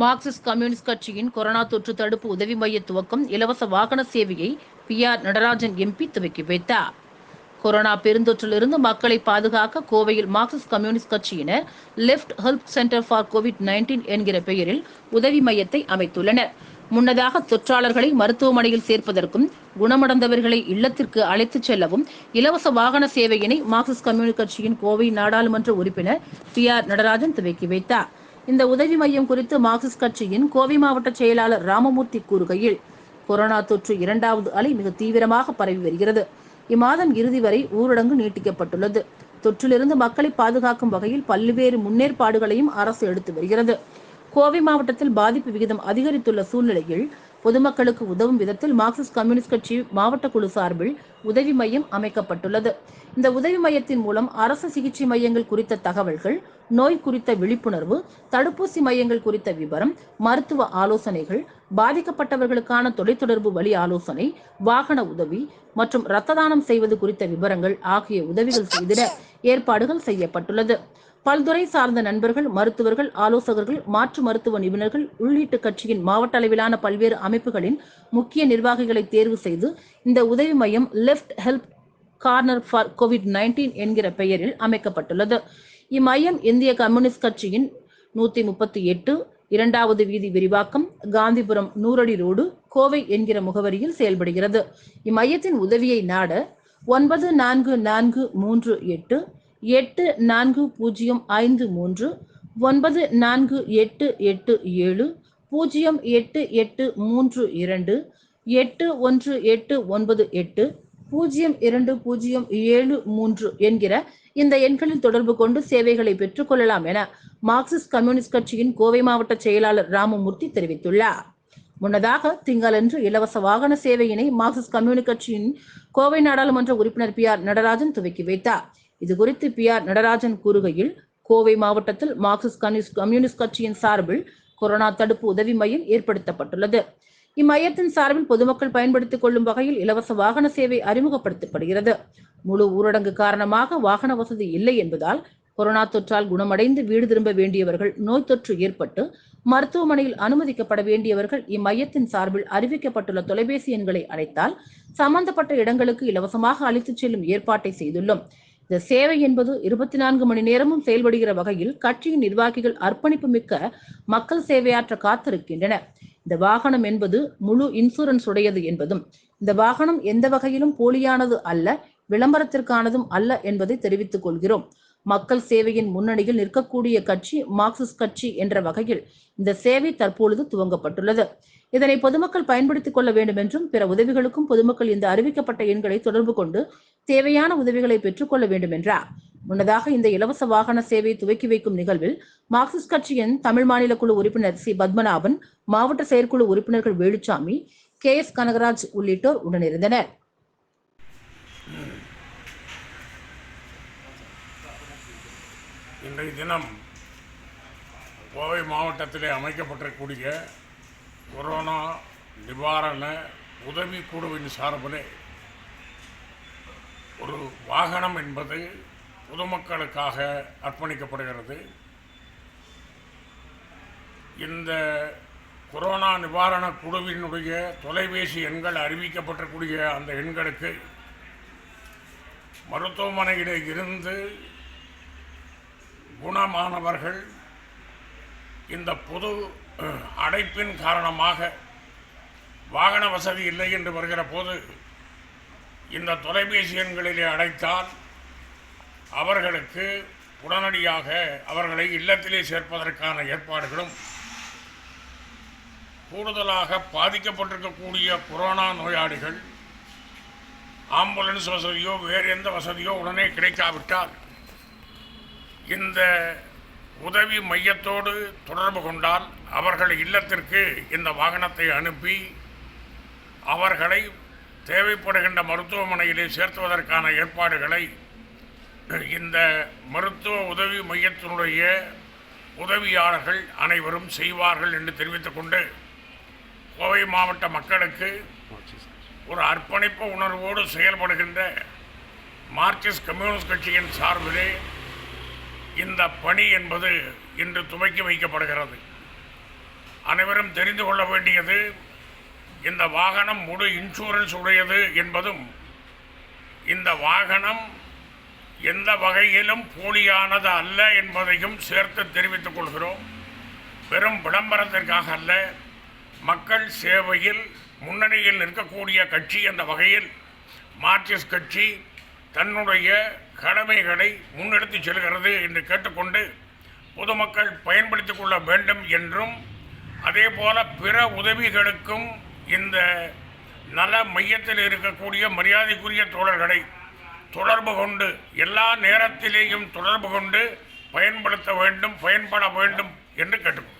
Marxist communist கட்சியின் corona தொற்று தடுப்பு உதவி மைய துவக்கம் இலவச வாகன சேவையை பி ஆர் நடராஜன் எம்பி துவக்கி வைத்தார். கொரோனா பெருந்தொற்றிலிருந்து மக்களை பாதுகாக்க கோவையில் மார்க்சிஸ்ட் கம்யூனிஸ்ட் கட்சியினர் left help centre for Covid nineteen என்கிற பெயரில் உதவி மையத்தை அமைத்துள்ளனர். முன்னதாக தொற்றாளர்களை மருத்துவமனையில் சேர்ப்பதற்கும் குணமடைந்தவர்களை இல்லத்திற்கு அழைத்துச் செல்லவும் இலவச வாகன சேவையினை மார்க்சிஸ்ட் கம்யூனிஸ்ட் கட்சியின் கோவை நாடாளுமன்ற உறுப்பினர் பி ஆர் நடராஜன் துவக்கி வைத்தார். இந்த உதவி மையம் குறித்து மார்க்சிஸ்ட் கட்சியின் கோவை மாவட்ட செயலாளர் ராமமூர்த்தி கூறுகையில் கொரோனா தொற்று இரண்டாவது அலை மிக தீவிரமாக பரவி வருகிறது. இம்மாதம் இறுதி வரை ஊரடங்கு நீட்டிக்கப்பட்டுள்ளது. தொற்றிலிருந்து மக்களை பாதுகாக்கும் வகையில் பல்வேறு முன்னேற்பாடுகளையும் அரசு எடுத்து வருகிறது. கோவை மாவட்டத்தில் பாதிப்பு விகிதம் அதிகரித்துள்ள சூழ்நிலையில் பொதுமக்களுக்கு உதவும் விதத்தில் மார்க்சிஸ்ட் கம்யூனிஸ்ட் கட்சி மாவட்ட குழு சார்பில் உதவி மையம் அமைக்கப்பட்டுள்ளது. இந்த உதவி மையத்தின் மூலம் அரசு சிகிச்சை மையங்கள் குறித்த தகவல்கள் நோய் குறித்த விழிப்புணர்வு தடுப்பூசி மையங்கள் குறித்த விவரம் மருத்துவ ஆலோசனைகள் பாதிக்கப்பட்டவர்களுக்கான தொலைத்தொடர்பு வழி ஆலோசனை வாகன உதவி மற்றும் இரத்த தானம் செய்வது குறித்த விவரங்கள் ஆகிய உதவிகள் செய்திட ஏற்பாடுகள் செய்யப்பட்டுள்ளது. பல்துறை சார்ந்த நண்பர்கள் மருத்துவர்கள் ஆலோசகர்கள் மாற்று மருத்துவ நிபுணர்கள் உள்ளிட்ட கட்சியின் மாவட்ட அளவிலான பல்வேறு அமைப்புகளின் முக்கிய நிர்வாகிகளை தேர்வு செய்து இந்த உதவி மையம் left help corner for Covid nineteen என்கிற பெயரில் அமைக்கப்பட்டுள்ளது. இம்மையம் இந்திய கம்யூனிஸ்ட் கட்சியின் நூத்தி முப்பத்தி எட்டு இரண்டாவது வீதி விரிவாக்கம் காந்திபுரம் நூறடி ரோடு கோவை என்கிற முகவரியில் செயல்படுகிறது. இம்மையத்தின் உதவியை நாட ஒன்பது நான்கு நான்கு மூன்று எட்டு எட்டு நான்கு பூஜ்ஜியம் ஐந்து மூன்று ஒன்பது நான்கு எட்டு எட்டு ஏழு பூஜ்ஜியம் எட்டு எட்டு மூன்று இரண்டு எட்டு ஒன்று எட்டு ஒன்பது எட்டு பூஜ்ஜியம் இரண்டு பூஜ்ஜியம் ஏழு மூன்று என்கிற இந்த எண்களில் தொடர்பு கொண்டு சேவைகளை பெற்றுக்கொள்ளலாம் என மார்க்சிஸ்ட் கம்யூனிஸ்ட் கட்சியின் கோவை மாவட்ட செயலாளர் ராமமூர்த்தி தெரிவித்துள்ளார். முன்னதாக திங்களன்று இலவச வாகன சேவையினை மார்க்சிஸ்ட் கம்யூனிஸ்ட் கட்சியின் கோவை நாடாளுமன்ற உறுப்பினர் பி ஆர் நடராஜன் துவக்கி வைத்தார். இது குறித்து பி ஆர் நடராஜன் கூறுகையில் கோவை மாவட்டத்தில் மார்க்சிஸ்ட் கம்யூனிஸ்ட் கம்யூனிஸ்ட் கட்சியின் சார்பில் கொரோனா தடுப்பு உதவி மையம் ஏற்படுத்தப்பட்டுள்ளது. இம்மையத்தின் சார்பில் பொதுமக்கள் பயன்படுத்திக் கொள்ளும் வகையில் இலவச வாகன சேவை அறிமுகப்படுத்தப்படுகிறது. முழு ஊரடங்கு காரணமாக வாகன வசதி இல்லை என்பதால் கொரோனா தொற்றால் குணமடைந்து வீடு திரும்ப வேண்டியவர்கள் நோய் தொற்று ஏற்பட்டு மருத்துவமனையில் அனுமதிக்கப்பட வேண்டியவர்கள் இம்மையத்தின் சார்பில் அறிவிக்கப்பட்டுள்ள தொலைபேசி எண்களை அழைத்தால் சம்பந்தப்பட்ட இடங்களுக்கு இலவசமாக அளித்துச் செல்லும் ஏற்பாட்டை செய்துள்ளோம். இந்த சேவை என்பது இருபத்தி நான்கு மணி நேரமும் செயல்படுகிற வகையில் கட்சியின் நிர்வாகிகள் அர்ப்பணிப்பு மிக்க மக்கள் சேவையாற்ற காத்திருக்கின்றனர் இந்த வாகனம் என்பது முழு இன்சூரன்ஸ் உடையது என்பதும் இந்த வாகனம் எந்த வகையிலும் போலியானது அல்ல விளம்பரத்திற்கானதும் அல்ல என்பதை தெரிவித்துக் கொள்கிறோம். மக்கள் சேவையின் முன்னணியில் நிற்கக்கூடிய கட்சி மார்க்சிஸ்ட் கட்சி என்ற வகையில் இந்த சேவை தற்பொழுது துவங்கப்பட்டுள்ளது. இதனை பொதுமக்கள் பயன்படுத்திக் கொள்ள வேண்டும் என்றும் பிற உதவிகளுக்கும் பொதுமக்கள் இந்த அறிவிக்கப்பட்ட எண்களை தொடர்பு கொண்டு தேவையான உதவிகளை பெற்றுக்கொள்ள வேண்டும் என்றார் முன்னதாக இந்த இலவச வாகன சேவை துவக்கி வைக்கும் நிகழ்வில் மார்க்சிஸ்ட் கட்சியின் தமிழ் மாநில குழு உறுப்பினர் சி. பத்மநாபன் மாவட்ட செயற்குழு உறுப்பினர்கள் வேலுச்சாமி கே. எஸ். கனகராஜ் உள்ளிட்டோர் உடனிருந்தனர். இன்றைய தினம் கோவை மாவட்டத்திலே அமைக்கப்பட்டிருக்கக்கூடிய கொரோனா நிவாரண உதவி குழுவின் சார்பிலே ஒரு வாகனம் என்பது பொதுமக்களுக்காக அர்ப்பணிக்கப்படுகிறது. இந்த கொரோனா நிவாரண குழுவினுடைய தொலைபேசி எண்கள் அறிவிக்கப்பட்டிருக்கூடிய அந்த எண்களுக்கு மருத்துவமனையிலே இருந்து குணமானவர்கள் இந்த பொது அடைப்பின் காரணமாக வாகன வசதி இல்லை என்று வருகிற போது இந்த தொலைபேசி எண்களிலே அழைத்தால் அவர்களுக்கு உடனடியாக அவர்களை இல்லத்திலே சேர்ப்பதற்கான ஏற்பாடுகளும் கூடுதலாக பாதிக்கப்பட்டிருக்கக்கூடிய கொரோனா நோயாளிகள் ஆம்புலன்ஸ் வசதியோ வேறு எந்த வசதியோ உடனே கிடைக்காவிட்டால் இந்த உதவி மையத்தோடு தொடர்பு கொண்டால் அவர்கள் இல்லத்திற்கு இந்த வாகனத்தை அனுப்பி அவர்களை தேவைப்படுகின்ற மருத்துவமனையிலே சேர்த்துவதற்கான ஏற்பாடுகளை இந்த மருத்துவ உதவி மையத்தினுடைய உதவியாளர்கள் அனைவரும் செய்வார்கள் என்று தெரிவித்துக் கொண்டு கோவை மாவட்ட மக்களுக்கு ஒரு அர்ப்பணிப்பு உணர்வோடு செயல்படுகின்ற மார்க்சிஸ்ட் கம்யூனிஸ்ட் கட்சியின் சார்பிலே இந்த பணி என்பது இன்று துவக்கி வைக்கப்படுகிறது. அனைவரும் தெரிந்து கொள்ள வேண்டியது இந்த வாகனம் முழு இன்சூரன்ஸ் உடையது என்பதும் இந்த வாகனம் எந்த வகையிலும் போலியானது அல்ல என்பதையும் சேர்த்து தெரிவித்துக் கொள்கிறோம். வெறும் விளம்பரத்திற்காக அல்ல மக்கள் சேவையில் முன்னணியில் நிற்கக்கூடிய கட்சி என்ற வகையில் மார்க்சிஸ்ட் கட்சி தன்னுடைய கடமைகளை முன்னெடுத்து செல்கிறது என்று கேட்டுக்கொண்டு பொதுமக்கள் பயன்படுத்திக் கொள்ள வேண்டும் என்றும் அதே போல பிற உதவிகளுக்கும் இந்த நல மையத்தில் இருக்கக்கூடிய மரியாதைக்குரிய தோழர்களை தொடர்பு கொண்டு எல்லா நேரத்திலேயும் தொடர்பு கொண்டு பயன்படுத்த வேண்டும் பயன்பட வேண்டும் என்று கேட்டுக்கொள்கிறோம்